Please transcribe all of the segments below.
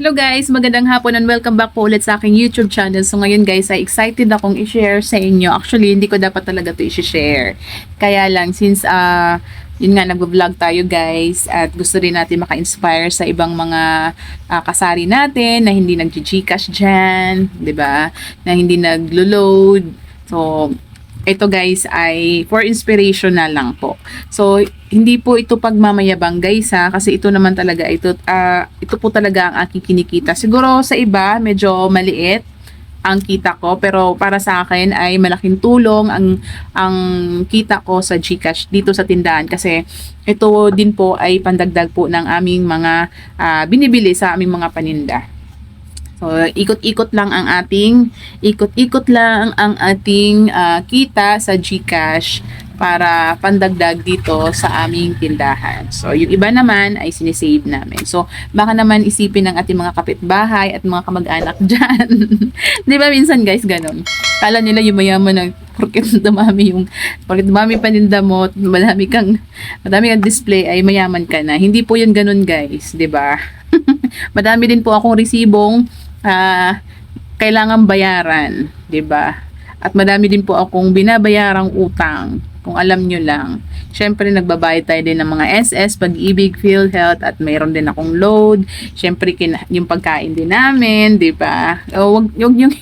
Hello guys, magandang hapon and welcome back po ulit sa aking YouTube channel. So ngayon guys, ay excited akong i-share sa inyo. Actually, hindi ko dapat talaga to i-share. Kaya lang, since uh, yun nga, nagbo-vlog tayo guys at gusto rin natin maka-inspire sa ibang mga uh, kasari natin na hindi nag-gcash dyan, ba Na hindi naglo-load. So, ito guys ay for inspiration na lang po. So, hindi po ito pagmamayabang guys ha, kasi ito naman talaga, ito, ah, ito po talaga ang aking kinikita. Siguro sa iba, medyo maliit ang kita ko, pero para sa akin ay malaking tulong ang, ang kita ko sa Gcash dito sa tindahan kasi ito din po ay pandagdag po ng aming mga ah, binibili sa aming mga paninda. So, ikot-ikot lang ang ating, ikot-ikot lang ang ating ah, kita sa GCash para pandagdag dito sa aming tindahan. So, yung iba naman ay sinisave namin. So, baka naman isipin ng ating mga kapitbahay at mga kamag-anak dyan. Di ba minsan guys, ganun. Kala nila yung mayaman na porket dumami yung, porket dumami paninda mo, madami kang, madami kang display ay mayaman ka na. Hindi po yun ganun guys, di ba? madami din po akong resibong ah, kailangan bayaran, 'di ba? At madami din po akong binabayarang utang, kung alam nyo lang. Siyempre, nagbabayad tayo din ng mga SS, pag-ibig, PhilHealth, at mayroon din akong load. Siyempre, kin- yung pagkain din namin, di ba? O, wag, wag yung,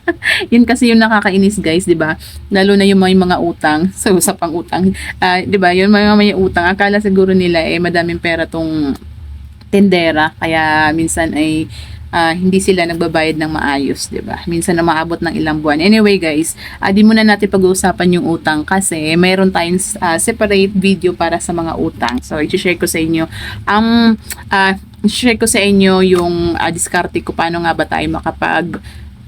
yun kasi yung nakakainis, guys, di ba? Lalo na yung mga, mga utang, sa so, usapang utang, ah, di ba? Yung mga may utang, akala siguro nila, eh, madaming pera tong tendera, kaya minsan ay uh, hindi sila nagbabayad ng maayos, 'di ba? Minsan na maabot ng ilang buwan. Anyway, guys, uh, di muna natin pag-uusapan yung utang kasi mayroon tayong uh, separate video para sa mga utang. So, i-share ko sa inyo ang um, uh, share ko sa inyo yung uh, diskarte ko paano nga ba tayo makapag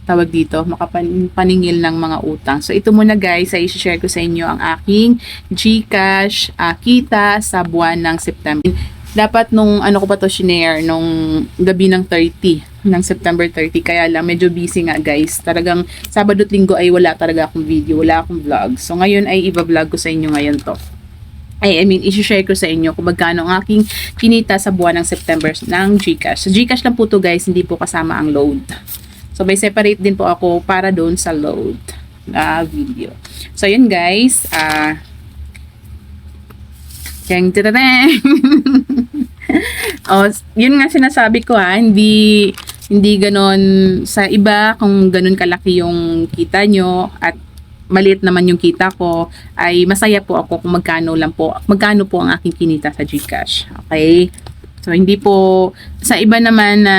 tawag dito, makapaningil ng mga utang. So, ito muna guys, ay share ko sa inyo ang aking GCash uh, kita sa buwan ng September dapat nung ano ko pa to shinare nung gabi ng 30 ng September 30 kaya lang medyo busy nga guys talagang Sabado at Linggo ay wala talaga akong video wala akong vlog so ngayon ay iba-vlog ko sa inyo ngayon to ay, I mean, isi-share ko sa inyo kung magkano ang aking kinita sa buwan ng September ng Gcash. So, Gcash lang po to guys, hindi po kasama ang load. So, may separate din po ako para doon sa load na uh, video. So, yun guys. Ah, uh, Tiyang oh, yun nga sinasabi ko ha, hindi hindi ganon sa iba kung ganon kalaki yung kita nyo at maliit naman yung kita ko ay masaya po ako kung magkano lang po magkano po ang aking kinita sa GCash okay so hindi po sa iba naman na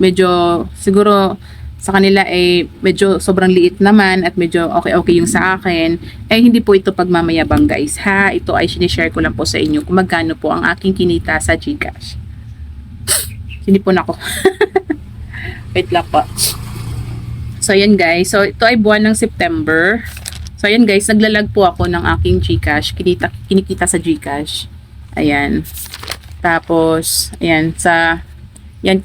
medyo siguro sa kanila ay eh, medyo sobrang liit naman at medyo okay-okay yung sa akin, eh hindi po ito pagmamayabang guys ha. Ito ay sinishare ko lang po sa inyo kung magkano po ang aking kinita sa Gcash. Hindi po na ako. Wait lang po. So yan guys, so ito ay buwan ng September. So ayan guys, naglalag po ako ng aking Gcash. Kinita, kinikita sa Gcash. Ayan. Tapos, ayan, sa, yan,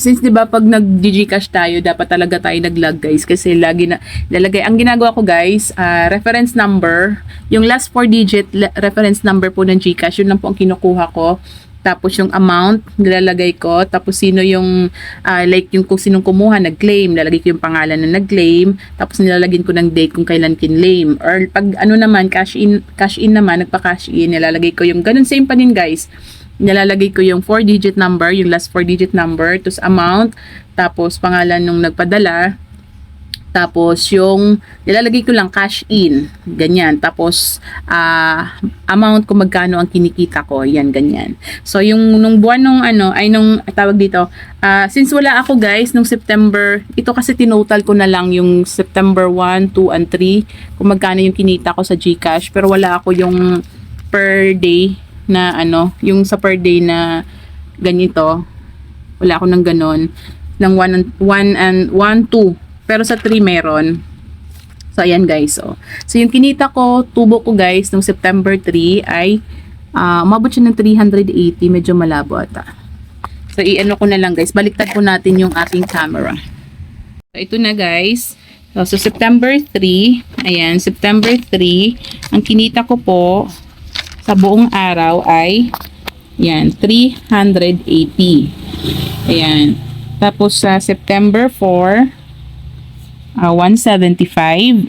since 'di ba pag nag-GCash tayo, dapat talaga tayo nag-log guys kasi lagi na lalagay ang ginagawa ko guys, uh, reference number, yung last 4 digit reference number po ng GCash, yun lang po ang kinukuha ko. Tapos yung amount, nilalagay ko. Tapos sino yung, uh, like yung kung sinong kumuha, nag-claim. Nilalagay ko yung pangalan na nag-claim. Tapos nilalagyan ko ng date kung kailan kinlaim. Or pag ano naman, cash in, cash in naman, nagpa-cash in, nilalagay ko yung ganun. Same pa din guys nilalagay ko yung 4-digit number, yung last 4-digit number, tapos amount, tapos pangalan nung nagpadala, tapos yung nilalagay ko lang cash in, ganyan. Tapos uh, amount kung magkano ang kinikita ko, yan ganyan. So yung nung buwan nung ano ay nung tawag dito, uh, since wala ako guys nung September, ito kasi tinotal ko na lang yung September 1, 2 and 3 kung magkano yung kinita ko sa GCash pero wala ako yung per day na ano, yung sa per day na ganito, wala ako ng ganon, ng 1 1 and 1 2, pero sa 3 meron. So ayan guys, so. Oh. So yung kinita ko, tubo ko guys nung September 3 ay uh, umabot siya ng 380, medyo malabo ata. So i-ano ko na lang guys, baliktad ko natin yung ating camera. So ito na guys. So, so September 3, ayan, September 3, ang kinita ko po sa buong araw ay yan, 380. Ayan. Tapos sa September 4, ah, 175.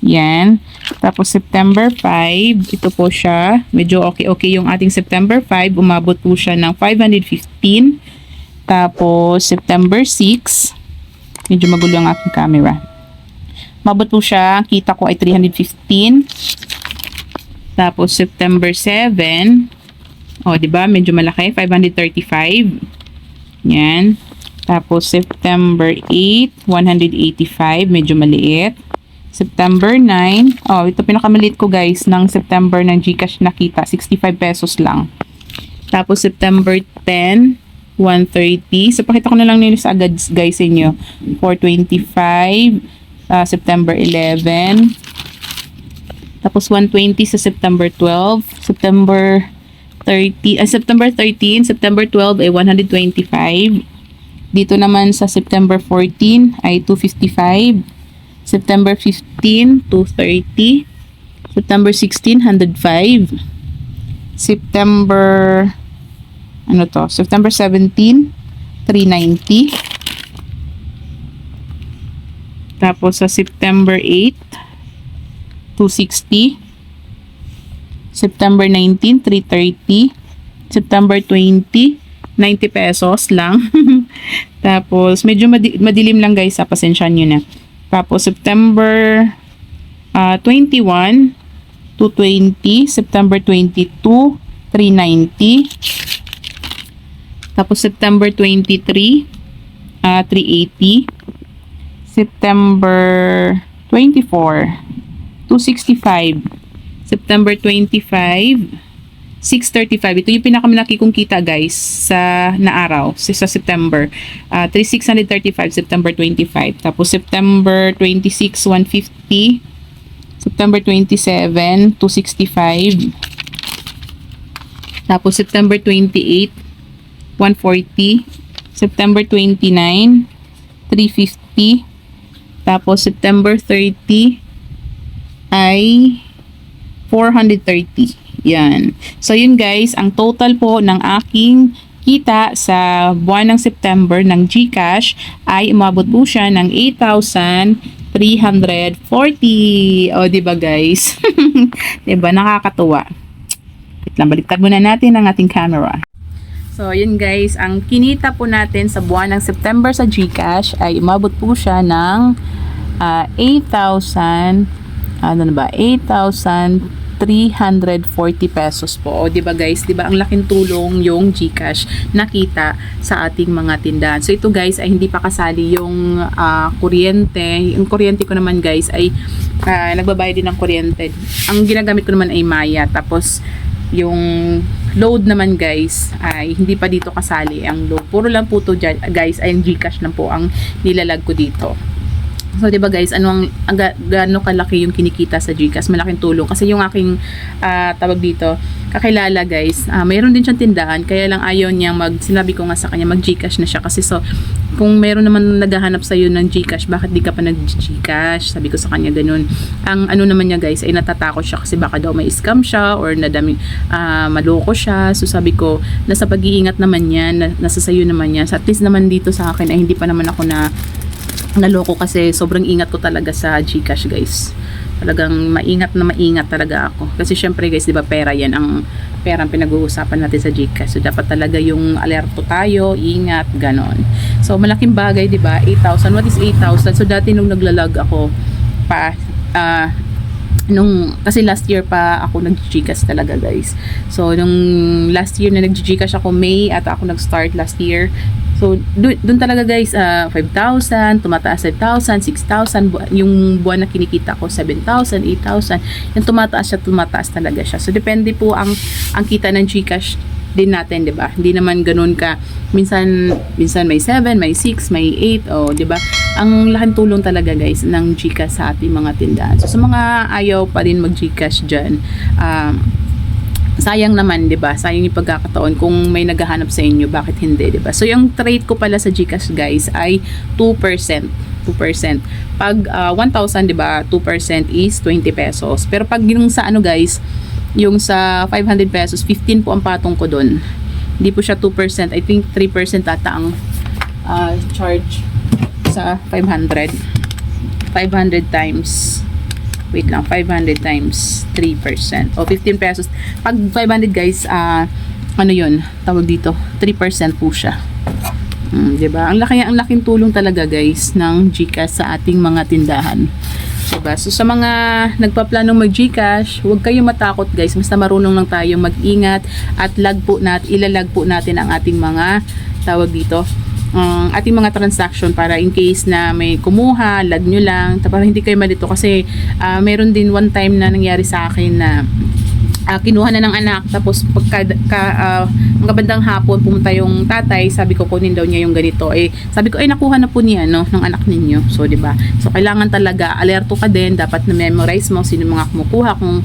Yan. Tapos September 5, ito po siya. Medyo okay-okay yung ating September 5. Umabot po siya ng 515. Tapos September 6, medyo magulo ang aking camera. Umabot po siya, kita ko ay 315. Tapos September 7, oh, 'di ba? Medyo malaki, 535. Yan. Tapos September 8, 185, medyo maliit. September 9, oh, ito pinakamaliit ko guys, ng September ng GCash nakita, 65 pesos lang. Tapos September 10, 130. So, pakita ko na lang nila sa agad guys sa inyo. 425, ah, September 11. Tapos 120 sa September 12, September 30, ah, September 13, September 12 ay 125. Dito naman sa September 14 ay 255. September 15, 230. September 16, 105. September ano to? September 17, 390. Tapos sa September 8, 260. September 19, 330. September 20, 90 pesos lang. Tapos, medyo madi- madilim lang guys, sa pasensya nyo na. Tapos, September ah, 21, 220. September 22, 390. Tapos, September 23, ah 380. September 24, 265. September 25, 635. Ito yung pinakamalaki kong kita guys sa na araw sa, September. Ah, 3635 September 25. Tapos September 26 150. September 27 265. Tapos September 28 140. September 29 350. Tapos September 30 ay 430. Yan. So yun guys, ang total po ng aking kita sa buwan ng September ng GCash ay umabot po siya ng 8,340. O, di ba guys? di ba nakakatuwa? Wait lang, baliktad muna natin ang ating camera. So, yun guys, ang kinita po natin sa buwan ng September sa GCash ay umabot po siya ng ah, 8,000 ano na ba? 8,340 pesos po. O, di ba guys? Di ba ang laking tulong yung GCash nakita sa ating mga tindahan. So, ito guys ay hindi pa kasali yung ah, kuryente. Yung kuryente ko naman guys ay ah, nagbabayad din ng kuryente. Ang ginagamit ko naman ay Maya. Tapos, yung load naman guys ay hindi pa dito kasali ang load. Puro lang po to dyan, guys ay yung Gcash lang po ang nilalag ko dito. So, 'di ba guys, ano ang, ang ga- gaano kalaki yung kinikita sa GCash? Malaking tulong kasi yung aking ah, tawag dito, kakilala guys, ah, mayroon din siyang tindahan kaya lang ayaw niya mag sinabi ko nga sa kanya mag GCash na siya kasi so kung mayroon naman naghahanap sa iyo ng GCash, bakit di ka pa nag-GCash? Sabi ko sa kanya ganun. Ang ano naman niya guys ay natatakot siya kasi baka daw may scam siya or nadami ah, maloko siya. So sabi ko, nasa pag-iingat naman yan, na, nasa sayo naman yan. So, at least naman dito sa akin ay hindi pa naman ako na naloko kasi sobrang ingat ko talaga sa GCash guys. Talagang maingat na maingat talaga ako. Kasi syempre guys, 'di ba pera 'yan ang pera ang pinag-uusapan natin sa GCash. So dapat talaga yung alerto tayo, ingat, ganon. So malaking bagay, 'di ba? 8,000. What is 8,000? So dati nung naglalag ako pa ah nung kasi last year pa ako nag-GCash talaga guys. So nung last year na nag-GCash ako May at ako nag-start last year. So doon talaga guys ah, 5,000, tumataas 5,000, 6,000 bu- yung buwan na kinikita ko 7,000, 8,000. Yung tumataas siya, tumataas talaga siya. So depende po ang ang kita ng GCash din natin, 'di ba? Hindi naman ganoon ka minsan minsan may 7, may 6, may 8, oh, 'di ba? Ang laking tulong talaga guys ng GCash sa ating mga tindahan. So sa mga ayaw pa rin mag-GCash diyan, um, sayang naman, 'di ba? Sayang yung pagkakataon kung may naghahanap sa inyo, bakit hindi, 'di ba? So yung rate ko pala sa GCash guys ay 2%. 2%. Pag ah, 1,000, 'di ba? 2% is 20 pesos. Pero pag yung sa ano guys, yung sa 500 pesos, 15 po ang patong ko doon. Hindi po siya 2%. I think 3% ata ang ah, charge sa 500. 500 times wait lang 500 times 3% o 15 pesos. Pag 500 guys ah ano yun? Tawag dito 3% po siya. Mm, 'di ba ang laki ang laking tulong talaga guys ng GCash sa ating mga tindahan. Diba? So sa mga nagpaplanong mag-Gcash, huwag kayong matakot guys. Basta marunong lang tayo mag-ingat at lag po nat, ilalag po natin ang ating mga tawag dito, ang ating mga transaction para in case na may kumuha, lag nyo lang, para hindi kayo malito. Kasi ah, meron din one time na nangyari sa akin na ah, kinuha na ng anak. Tapos pagka ka, ah, mga bandang hapon pumunta yung tatay sabi ko kunin daw niya yung ganito. Eh sabi ko ay nakuha na po niya no ng anak ninyo. So di ba? So kailangan talaga alerto ka din. Dapat na memorize mo sino mga kumukuha kung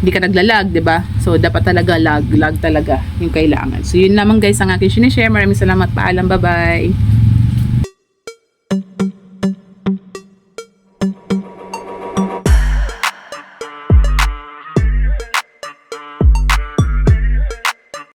hindi ka naglalag di ba? So dapat talaga lag lag talaga yung kailangan. So yun lamang guys ang aking sinishare. Maraming salamat. Paalam. Bye bye